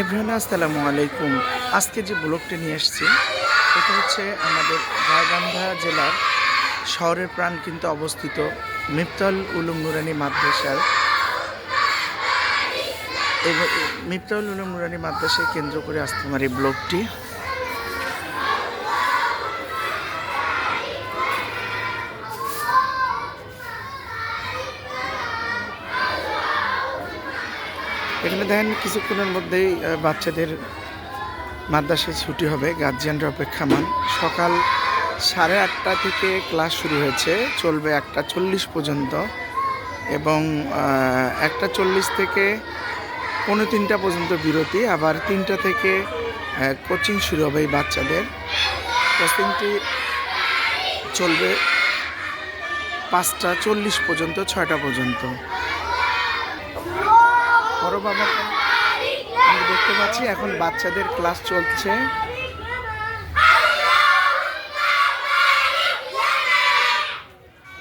Everyone, আসসালামু আলাইকুম। আজকে যে ব্লগটি নিয়ে এসেছি এটা হচ্ছে আমাদের গায়গান্ধা জেলার শহরের প্রাণ কিন্তু অবস্থিত মিফতাল উলুম নুরানি মাদ্রাসার এবং মিফতাল উলুম নুরানি মাদ্রাসায় কেন্দ্র করে আসতে আমার এই ব্লগটি। এখানে দেখেন কিছুক্ষণের মধ্যেই বাচ্চাদের মাদ্রাসায় ছুটি হবে গার্জিয়ানরা অপেক্ষামান। সকাল সাড়ে আটটা থেকে ক্লাস শুরু হয়েছে, চলবে একটা চল্লিশ পর্যন্ত এবং একটা চল্লিশ থেকে পৌনে তিনটা পর্যন্ত বিরতি, আবার তিনটা থেকে কোচিং শুরু হবে এই বাচ্চাদের। কোচিংটি চলবে পাঁচটা চল্লিশ পর্যন্ত, ছয়টা পর্যন্ত। বড় বাবা। আমি দেখতে পাচ্ছি এখন বাচ্চাদের ক্লাস চলছে।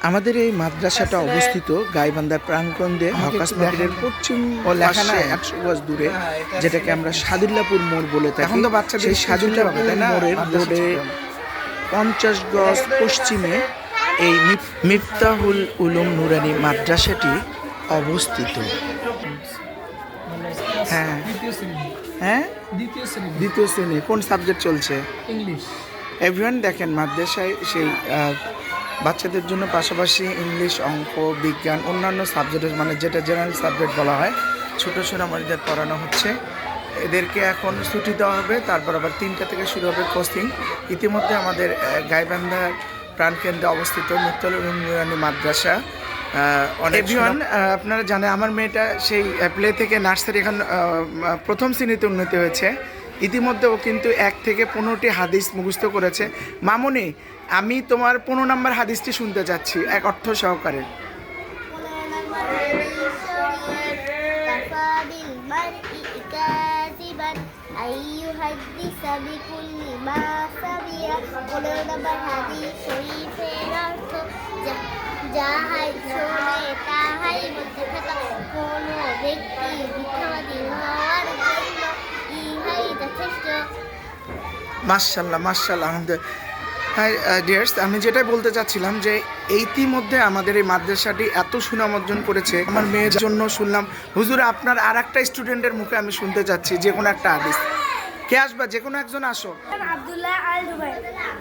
আমাদের এই মাদ্রাসাটা অবস্থিত গাইবান্ধার প্রাণকেন্দ্রে হকাস মার্কেটের পশ্চিম ও লেখানা একশো গজ দূরে যেটাকে আমরা সাদুল্লাপুর মোড় বলে থাকি। এখন তো বাচ্চাদের সেই সাদুল্লাপুর মোড়ের রোডে পঞ্চাশ গজ পশ্চিমে এই মিফ- মিফতাহুল উলুম নুরানি মাদ্রাসাটি অবস্থিত। হ্যাঁ। দ্বিতীয় শ্রেণি। হ্যাঁ? দ্বিতীয় শ্রেণি। দ্বিতীয় শ্রেণি। কোন সাবজেক্ট চলছে? ইংলিশ। এভরিওয়ান দেখেন মাদ্রাসায় সেই বাচ্চাদের জন্য পাশাপাশি ইংলিশ অঙ্ক বিজ্ঞান অন্যান্য সাবজেক্টের মানে যেটা জেনারেল সাবজেক্ট বলা হয় ছোটো সোনামারিদের পড়ানো হচ্ছে। এদেরকে এখন ছুটি দেওয়া হবে তারপর আবার তিনটা থেকে শুরু হবে কোচিং ইতিমধ্যে আমাদের গাইবান্ধার প্রাণকেন্দ্রে অবস্থিত মুক্তল নুরানি মাদ্রাসা। এভরিওয়ান আপনারা জানেন আমার মেয়েটা সেই প্লে থেকে নার্সারি এখন প্রথম শ্রেণীতে উন্নতি হয়েছে। ইতিমধ্যে ও কিন্তু এক থেকে পনেরোটি হাদিস মুখস্থ করেছে। মামনি আমি তোমার পনেরো নম্বর হাদিসটি শুনতে চাচ্ছি এক অর্থ সহকারে। أن يحدث بكل ما سمع পনেরো নম্বর হাদিস শরীফের অর্থ যা- যাহাই শোনে তাহাই বলতে থাকা কোনো ব্যক্তি মিথ্যাবাদী হওয়ার জন্য ইহাই যথেষ্ট মার্শাল্লাহ মার্শাল্লাহ আমাদের হাই ডিয়ার্স আমি যেটা বলতে চাচ্ছিলাম যে ইতিমধ্যে আমাদের এই মাদ্রাসাটি এত সুনাম অর্জন করেছে। আমার মেয়ের জন্য শুনলাম হুজুর আপনার আর একটা স্টুডেন্টের মুখে আমি শুনতে চাচ্ছি যে কোনো একটা হাদিস। কে আসবা? যে কোনো একজন আসো। আব্দুল্লাহ আল দুবাই।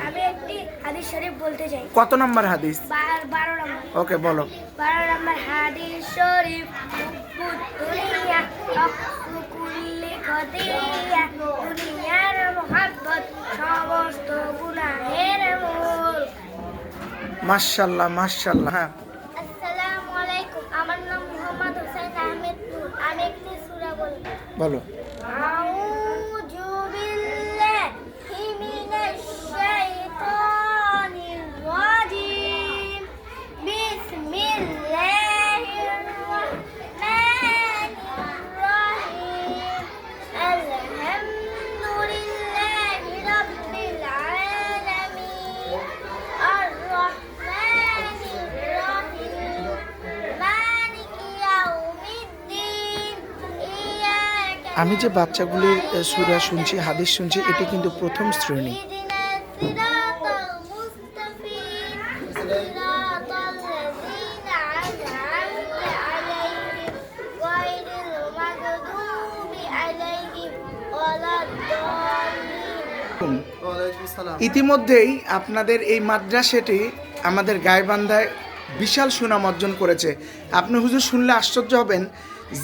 আমি একটি হাদিস শরীফ বলতে চাই। কত নম্বর হাদিস? নম্বর। ওকে বলো। নম্বর হাদিস শরীফ দুনিয়া কুল্লি খতিয়া মার্শাল্লাহ মাশাল্লাহ হ্যাঁ। আসসালামু আলাইকুম আমার নাম মোহাম্মদ হোসেন আহমেদ আমি একটি সূরা বলব। বলো। আমি যে বাচ্চাগুলির সুরা শুনছি, হাদিস শুনছি, এটি কিন্তু প্রথম শ্রেণি। ইতিমধ্যেই আপনাদের এই মাদ্রাসাটি আমাদের গায়েবান্ধায় বিশাল সুনাম অর্জন করেছে। আপনি হুজুর শুনলে আশ্চর্য হবেন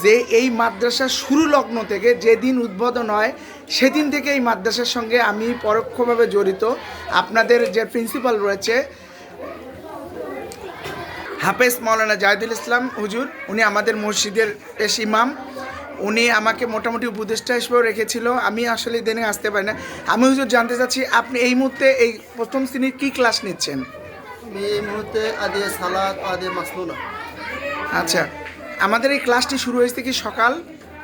যে এই মাদ্রাসা শুরু লগ্ন থেকে যেদিন উদ্বোধন হয় সেদিন থেকে এই মাদ্রাসার সঙ্গে আমি পরোক্ষভাবে জড়িত। আপনাদের যে প্রিন্সিপাল রয়েছে হাফেজ মৌলানা জাহিদুল ইসলাম হুজুর উনি আমাদের মসজিদের পেশ ইমাম। উনি আমাকে মোটামুটি উপদেষ্টা হিসেবেও রেখেছিল। আমি আসলে দিনে আসতে পারি না। আমি হুজুর জানতে চাচ্ছি আপনি এই মুহূর্তে এই প্রথম শ্রেণির কী ক্লাস নিচ্ছেন? আমি এই মুহূর্তে আদি সালাদ আদি মাসনুনা। আচ্ছা। আমাদের এই ক্লাসটি শুরু হয়েছে কি সকাল?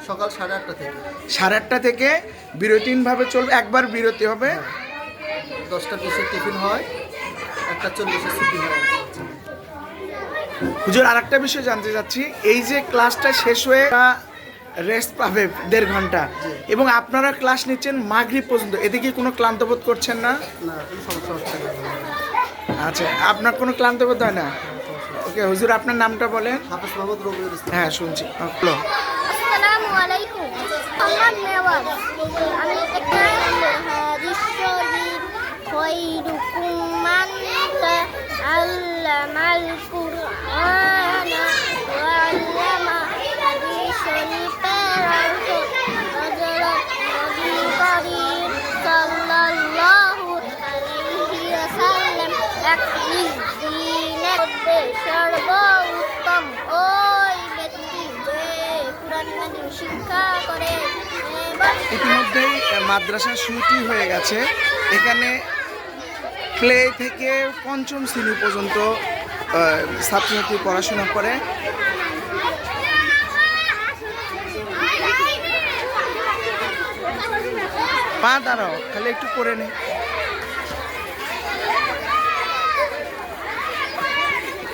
সকাল সাড়ে আটটা থেকে। সাড়ে আটটা থেকে বিরতিনভাবে চলবে একবার বিরতি হবে। দশটা বিশে টিফিন হয় একটা চল্লিশে ছুটি হয়। হুজুর আরেকটা বিষয় জানতে চাচ্ছি। এই যে ক্লাসটা শেষ হয়ে রেস্ট পাবে দেড় ঘণ্টা। এবং আপনারা ক্লাস নিচ্ছেন মাগরিব পর্যন্ত। এদিকে কোনো ক্লান্ত বোধ করছেন না? না কোনো সমস্যা হচ্ছে না। আচ্ছা আপনার কোনো ক্লান্ত বোধ হয় না? ওকে হুজুর আপনার নামটা বলেন? হাফিজ মোহাম্মদ রবিউল ইসলাম। হ্যাঁ শুনছি। হ্যালো আসসালামু আলাইকুম আমার নেওয়াজ আমি একটা হাদিস শরীফ খৈরুকুম মান আল্লামাল কুরআন ওয়া আল্লামা হাদিস শরীফের সর্বোত্তম। ওই ব্যক্তি যে শিক্ষা করে ইতিমধ্যেই মাদ্রাসা শুরুটি হয়ে গেছে। এখানে প্লে থেকে পঞ্চম শ্রেণি পর্যন্ত ছাত্রছাত্রী পড়াশোনা করে। পা দাঁড়াও, খালি একটু করে নে।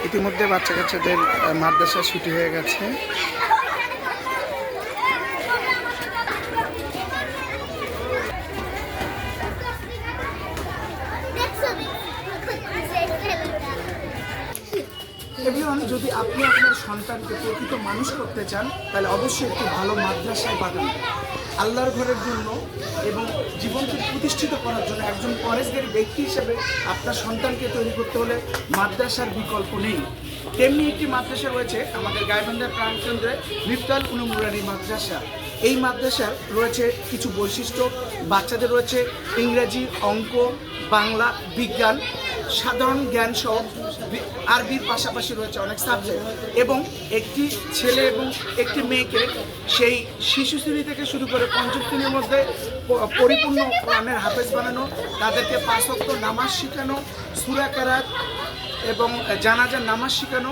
ইতিমধ্যে বাচ্চা কাচ্চাদের মাদ্রাসা ছুটি হয়ে গেছে দেখছ এভরিওয়ান যদি আপনি আপনার সন্তানকে প্রকৃত মানুষ করতে চান, তাহলে অবশ্যই একটি ভালো মাদ্রাসায় পাঠান। আল্লাহর ঘরের জন্য এবং জীবনকে প্রতিষ্ঠিত করার জন্য একজন পরেশগারী ব্যক্তি হিসেবে আপনার সন্তানকে তৈরি করতে হলে মাদ্রাসার বিকল্প নেই। তেমনি একটি মাদ্রাসা রয়েছে আমাদের গাইবান্ধার প্রাণকেন্দ্রে মিফতাল উলুমুরানি মাদ্রাসা। এই মাদ্রাসার রয়েছে কিছু বৈশিষ্ট্য, বাচ্চাদের রয়েছে ইংরেজি, অঙ্ক, বাংলা, বিজ্ঞান, সাধারণ জ্ঞান সহ আরবির পাশাপাশি রয়েছে অনেক সাবজেক্ট এবং একটি ছেলে এবং একটি মেয়েকে সেই শিশু শ্রেণি থেকে শুরু করে পঞ্চম শ্রেণির মধ্যে পরিপূর্ণ কোরআনের হাফেজ বানানো, তাদেরকে পাঁচক্ত নামাজ শেখানো সুরাকারাত এবং জানাজার নামাজ শেখানো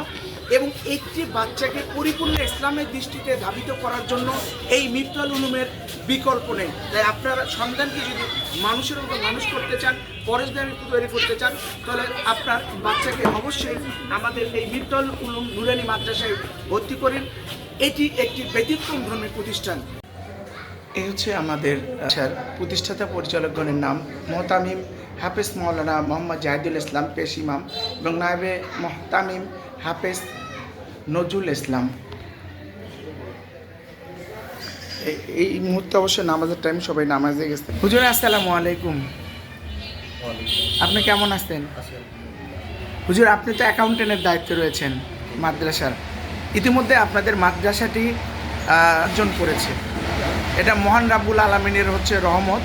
এবং একটি বাচ্চাকে পরিপূর্ণ ইসলামের দৃষ্টিতে ধাবিত করার জন্য এই মিফতাল উলুমের বিকল্প নেই। তাই আপনারা সন্তানকে যদি মানুষের মতো মানুষ করতে চান পরেশগারি তৈরি করতে চান, তাহলে আপনার বাচ্চাকে অবশ্যই আমাদের এই মিফতাল উলুম নুরানি মাদ্রাসায় ভর্তি করেন। এটি একটি ব্যতিক্রম ধর্মের প্রতিষ্ঠান। এই হচ্ছে আমাদের প্রতিষ্ঠাতা পরিচালকগণের নাম, মোহতামিম হাফেজ মৌলানা মোহাম্মদ জাহিদুল ইসলাম, পেশ ইমাম এবং নায়েবে মোহতামিম হাফেজ নজরুল ইসলাম। এই- মুহূর্তে অবশ্য নামাজের টাইম সবাই নামাজে গেছে। হুজুর আসসালামু আলাইকুম। আপনি কেমন আছেন? হুজুর আপনি তো অ্যাকাউন্টেন্টের দায়িত্বে রয়েছেন মাদ্রাসার। ইতিমধ্যে আপনাদের মাদ্রাসাটি অর্জন করেছে। এটা মহান রাব্বুল আলমিনের হচ্ছে রহমত।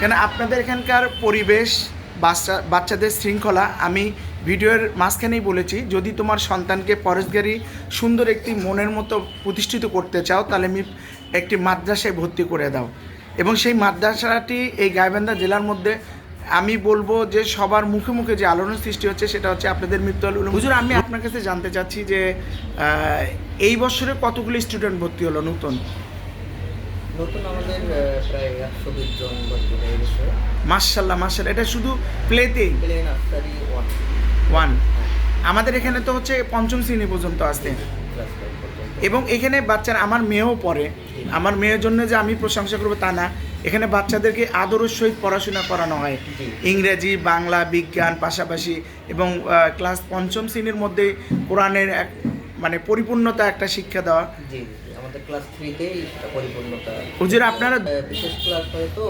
কেন আপনাদের এখানকার পরিবেশ বাচ্চা বাচ্চাদের শৃঙ্খলা আমি ভিডিওর মাঝখানেই বলেছি যদি তোমার সন্তানকে পরেশগারি সুন্দর একটি মনের মতো প্রতিষ্ঠিত করতে চাও তাহলে আমি একটি মাদ্রাসায় ভর্তি করে দাও। এবং সেই মাদ্রাসাটি এই গাইবান্ধা জেলার মধ্যে আমি বলব যে সবার মুখে মুখে যে আলোড়ন সৃষ্টি হচ্ছে সেটা হচ্ছে আপনাদের মৃত্যুল হুজুর আমি আপনার কাছে জানতে চাচ্ছি যে এই বছরে কতগুলি স্টুডেন্ট ভর্তি হলো নতুন? নতুন আমাদের প্রায় একশো বিশ জন ভর্তি হয়ে গেছে মার্শাল্লাহ মার্শাল্লাহ এটা শুধু প্লেতেই প্লে নার্সারি ওয়ান ওয়ান আমাদের এখানে তো হচ্ছে পঞ্চম শ্রেণি পর্যন্ত আসতে এবং এখানে বাচ্চারা আমার মেয়েও পড়ে। আমার মেয়ের জন্য যে আমি প্রশংসা করব তা না। এখানে বাচ্চাদেরকে আদরের সহিত পড়াশোনা করানো হয়। ইংরেজি বাংলা বিজ্ঞান পাশাপাশি এবং ক্লাস পঞ্চম শ্রেণির মধ্যে কোরআনের এক মানে পরিপূর্ণতা একটা শিক্ষা দেওয়া। আমাদের ক্লাস থ্রিতেই পরিপূর্ণতা। হুজুর আপনারা বিশেষ ক্লাস হয়তো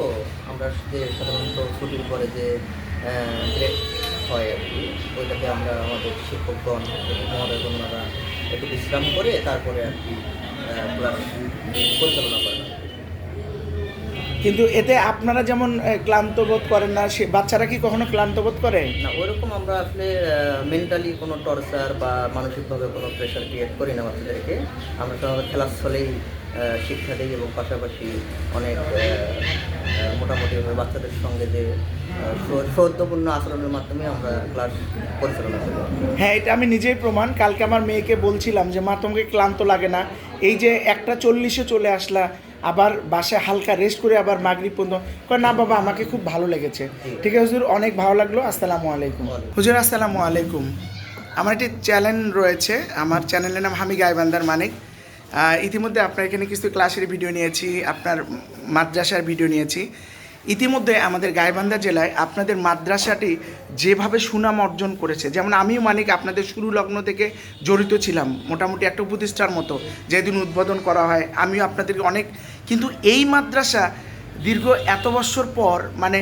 আমরা সাধারণত ছুটির পরে যে হয় আর কি। ওইটাতে আমরা আমাদের শিক্ষকগণ মহোদয়গণরা একটু বিশ্রাম করে তারপরে আর কি ক্লাস পরিচালনা করেন। কিন্তু এতে আপনারা যেমন ক্লান্ত বোধ করেন না সে বাচ্চারা কি কখনো ক্লান্ত বোধ করে? না ওইরকম আমরা আসলে মেন্টালি কোনো টর্চার বা মানসিকভাবে কোনো প্রেশার ক্রিয়েট করি না বাচ্চাদেরকে। আমরা তো খেলার ছলেই শিক্ষা দিই এবং পাশাপাশি অনেক মোটামুটিভাবে বাচ্চাদের সঙ্গে যে আহ, সৌ- সৌহার্দ্যপূর্ণ আচরণের মাধ্যমে আমরা ক্লাস পরিচালনা করি। হ্যাঁ এটা আমি নিজেই প্রমাণ। কালকে আমার মেয়েকে বলছিলাম যে মা তোমাকে ক্লান্ত লাগে না। এই যে একটা চল্লিশে চলে আসলা আবার বাসায় হালকা রেস্ট করে আবার মাগরিব পর্যন্ত কয় না বাবা আমাকে খুব ভালো লেগেছে। ঠিক আছে হুজুর অনেক ভালো লাগল। আসসালামু আলাইকুম। হুজুর আসসালামু আলাইকুম। আমার একটি চ্যানেল রয়েছে। আমার চ্যানেলের নাম হামি গাইবান্দার মানিক। ইতিমধ্যে আপনার এখানে কিছু ক্লাসের ভিডিও নিয়েছি, আপনার মাদ্রাসার ভিডিও নিয়েছি। ইতিমধ্যে আমাদের গাইবান্ধা জেলায় আপনাদের মাদ্রাসাটি যেভাবে সুনাম অর্জন করেছে, যেমন আমিও মানিক আপনাদের শুরু লগ্ন থেকে জড়িত ছিলাম, মোটামুটি একটা প্রতিষ্ঠার মতো, যেদিন উদ্বোধন করা হয়, আমিও আপনাদেরকে অনেক, কিন্তু এই মাদ্রাসা দীর্ঘ এত বছর পর মানে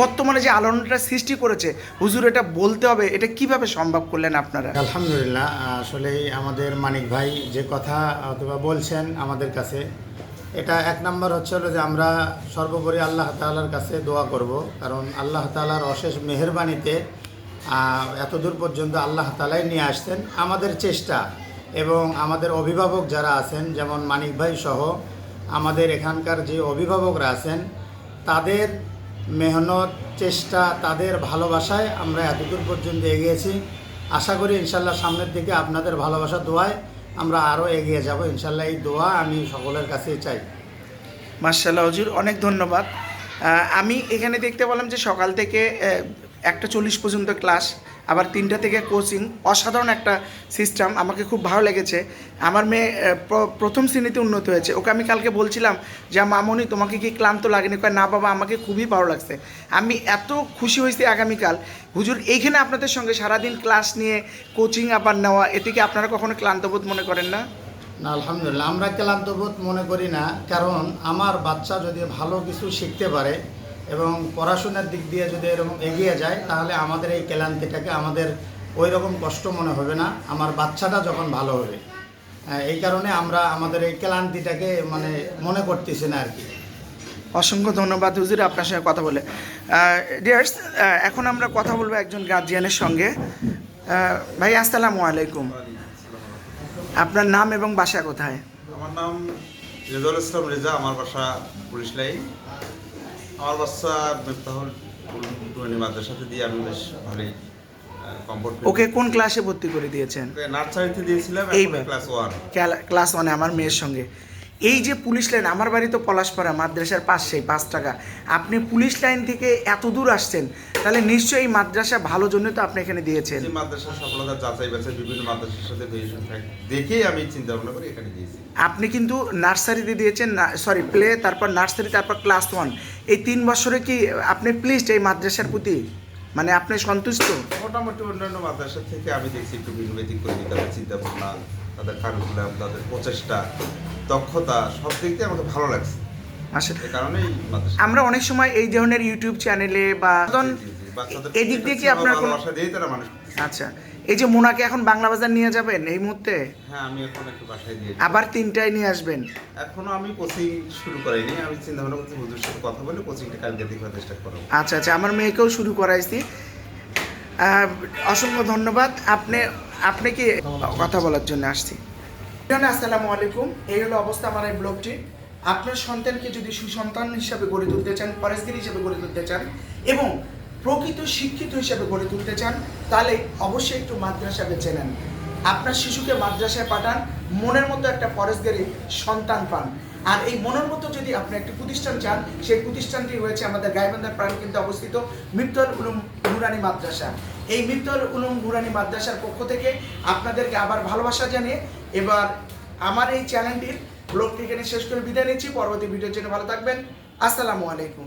বর্তমানে যে আলোড়নটা সৃষ্টি করেছে, হুজুর এটা বলতে হবে, এটা কীভাবে সম্ভব করলেন আপনারা? আলহামদুলিল্লাহ, আসলে আমাদের মানিক ভাই যে কথা অথবা বলছেন আমাদের কাছে, এটা এক নম্বর হচ্ছে হলো যে আমরা সর্বোপরি আল্লাহ তাআলার কাছে দোয়া করব, কারণ আল্লাহ তাআলার অশেষ মেহেরবানিতে এতদূর পর্যন্ত আল্লাহ তালাই নিয়ে আসতেন আমাদের চেষ্টা। এবং আমাদের অভিভাবক যারা আছেন, যেমন মানিক ভাই সহ, আমাদের এখানকার যে অভিভাবকরা আছেন, তাদের মেহনত, চেষ্টা, তাদের ভালোবাসায় আমরা এতদূর পর্যন্ত এগিয়েছি। আশা করি ইনশাল্লাহ সামনের দিকে আপনাদের ভালোবাসা, দোয়ায় আমরা আরও এগিয়ে যাব। ইনশাল্লাহ এই দোয়া আমি সকলের কাছেই চাই। মার্শাল্লাহ হজুর, অনেক ধন্যবাদ। আমি এখানে দেখতে পেলাম যে সকাল থেকে একটা চল্লিশ পর্যন্ত ক্লাস। আবার তিনটা থেকে কোচিং অসাধারণ একটা সিস্টেম আমাকে খুব ভালো লেগেছে। আমার মেয়ে প্রথম শ্রেণীতে উন্নত হয়েছে। ওকে আমি কালকে বলছিলাম যে, মামনি, তোমাকে কি ক্লান্ত লাগেনি? কয়, না বাবা, আমাকে খুবই ভালো লাগছে। আমি এত খুশি হয়েছি আগামীকাল। হুজুর, এইখানে আপনাদের সঙ্গে সারাদিন ক্লাস নিয়ে কোচিং আবার নেওয়া, এতে কি আপনারা কখনো ক্লান্তবোধ মনে করেন না? না, আলহামদুলিল্লাহ, আমরা ক্লান্তবোধ মনে করি না। কারণ আমার বাচ্চা যদি ভালো কিছু শিখতে পারে এবং পড়াশোনার দিক দিয়ে যদি এরকম এগিয়ে যায় তাহলে আমাদের এই ক্লান্তিটাকে আমাদের ওই রকম কষ্ট মনে হবে না। আমার বাচ্চাটা যখন ভালো হবে। আহ, এই কারণে আমরা আমাদের এই ক্লান্তিটাকে মানে মনে করতেছি না আর কি। অসংখ্য ধন্যবাদ হুজুর আপনার সঙ্গে কথা বলে। ডিয়ার্স এখন আমরা কথা বলব একজন গার্জিয়ানের সঙ্গে। ভাই আসসালামু আলাইকুম। আপনার নাম এবং বাসা কোথায়? আমার নাম রেজাউল ইসলাম রেজা আমার বাসা পুলিশ লাইন। আমার বাচ্চা মেফতাহুল টুয়েনি মাদ্রাসাতে দিয়ে আমি বেশ ভালোই ওকে কোন ক্লাসে ভর্তি করে দিয়েছেন? নার্সারিতে দিয়েছিলাম এই ক্লাস ওয়ান ক্লাস ওয়ানে আমার মেয়ের সঙ্গে। এই যে পুলিশ লাইন আমার বাড়ি তো পলাশপাড়া মাদ্রাসার পাশেই পাঁচ টাকা। আপনি পুলিশ লাইন থেকে এত দূর আসছেন তাহলে নিশ্চয়ই এই মাদ্রাসা ভালো জন্য তো আপনি এখানে দিয়েছেন। মাদ্রাসার সফলতা যাচাই বাছাই বিভিন্ন মাদ্রাসার সাথে দেখেই আমি চিন্তা ভাবনা করে এখানে দিয়েছি। আপনি কিন্তু নার্সারিতে দিয়েছেন সরি প্লে তারপর নার্সারি তারপর ক্লাস ওয়ান এই তিন বছরে কি আপনি প্লিজড এই মাদ্রাসার প্রতি? মানে আপনি সন্তুষ্ট? মোটামুটি অন্যান্য মাদ্রাসা থেকে আমি দেখছি একটু বিনোবেদিক করে তাদের চিন্তা ভাবনা তাদের কারিকুলাম তাদের প্রচেষ্টা দক্ষতা সব দিক দিয়ে আমাকে ভালো লাগছে। আমরা অনেক সময় এই ধরনের ইউটিউব চ্যানেলে বা এদিক দিয়ে কি আপনার কোনো আচ্ছা এই যে মোনাকে এখন বাংলা বাজার নিয়ে যাবেন এই মুহূর্তে? হ্যাঁ আমি এখন একটু বাসায় দিয়ে আবার তিনটায় নিয়ে আসবেন? এখনও আমি কোচিং শুরু করাইনি আমি চিন্তা ভাবনা করছি হুজুর সাথে কথা বলে কোচিংটা কালকে থেকে চেষ্টা করব। আচ্ছা আচ্ছা আমার মেয়েকেও শুরু করাইছি। অসংখ্য ধন্যবাদ। আপনি আপনি কি কথা বলার জন্য আসছি? আসসালামু আলাইকুম। এই হলো অবস্থা আমার এই ব্লগটি। আপনার সন্তানকে যদি সুসন্তান হিসাবে গড়ে তুলতে চান ফরেস্টগিরি হিসাবে গড়ে তুলতে চান এবং প্রকৃত শিক্ষিত হিসাবে গড়ে তুলতে চান, তাহলে অবশ্যই একটু মাদ্রাসা বেছে নেন। আপনার শিশুকে মাদ্রাসায় পাঠান, মনের মতো একটা ফরেস্টগিরি সন্তান পান। আর এই মনের মতো যদি আপনি একটি প্রতিষ্ঠান চান, সেই প্রতিষ্ঠানটি রয়েছে আমাদের গাইবান্ধার কিন্তু অবস্থিত মিফতাল উলুম নুরানি মাদ্রাসা। এই মিফতাল উলুম নুরানি মাদ্রাসার পক্ষ থেকে আপনাদেরকে আবার ভালোবাসা জানিয়ে এবার আমার এই চ্যানেলটির ব্লগটি এখানে শেষ করে বিদায় নিচ্ছি। পরবর্তী ভিডিওর জন্য ভালো থাকবেন। আসসালামু আলাইকুম।